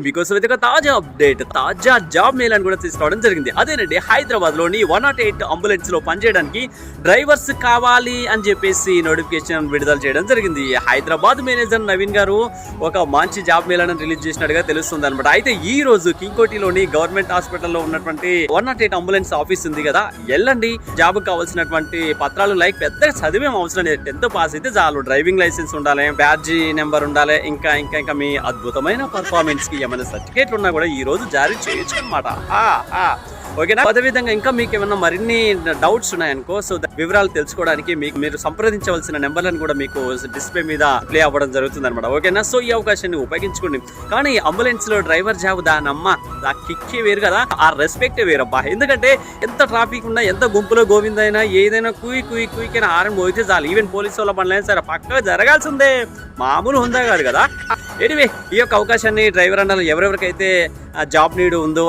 మీకోసం అయితే ఒక తాజా అప్డేట్ తాజా జాబ్ మెయిల్ అని కూడా తీసుకోవడం జరిగింది. అదేనండి హైదరాబాద్లోని వన్ నాట్ ఎయిట్ అంబులెన్స్లో పనిచేయడానికి డ్రైవర్స్ కావాలి అని చెప్పేసి నోటిఫికేషన్ విడుదల చేయడం జరిగింది. హైదరాబాద్ మేనేజర్ నవీన్ గారు ఒక మంచి జాబ్ మెయిల్ అని రిలీజ్ చేసినట్టుగా తెలుస్తుంది అనమాట అయితే ఈ రోజు కింకోటిలోని గవర్నమెంట్ హాస్పిటల్లో ఉన్నటువంటి one nought eight ambulance office ఉంది కదా వెళ్ళండి. జాబ్ కావాల్సినటువంటి పత్రాలు లైక్ పెద్ద చదివేం అవసరం లేదు టెన్త్ పాస్ అయితే చాలు. డ్రైవింగ్ లైసెన్స్ ఉండాలి బ్యాడ్జీ నెంబర్ ఉండాలి ఇంకా ఇంకా ఇంకా మీ అద్భుతమైన పర్ఫార్మెన్స్కి ఏమైనా సర్టిఫికేట్లు ఉన్నా కూడా ఈ రోజు జారీ చేయొచ్చు అనమాట ఓకేనా? అదేవిధంగా ఇంకా మీకు ఏమైనా మరిన్ని డౌట్స్ ఉన్నాయనుకో సో ద- వివరాలు తెలుసుకోవడానికి మీకు మీరు సంప్రదించవలసిన నెంబర్లను కూడా మీకు డిస్ప్లే మీద ప్లే అవ్వడం జరుగుతుంది అనమాట ఓకేనా? సో ఈ అవకాశాన్ని ఉపయోగించుకోండి. కానీ అంబులెన్స్లో డ్రైవర్ జాబ్ దాని అమ్మ ఆ కిక్కే వేరు కదా? ఆ రెస్పెక్ట్ వేరబ్బా. ఎందుకంటే ఎంత ట్రాఫిక్ ఉన్నా ఎంత గుంపులో గోవిందైనా ఏదైనా కుయి కుయి కుయికైనా ఆరం పోయితే చాలు. ఈవెన్ పోలీసు వాళ్ళ పనులైనా సరే పక్కగా జరగాల్సిందే. మామూలు ఉందా కాదు కదా? ఎనివే ఈ యొక్క అవకాశాన్ని డ్రైవర్ అన్నారు ఎవరెవరికైతే జాబ్ నీడ్ ఉందో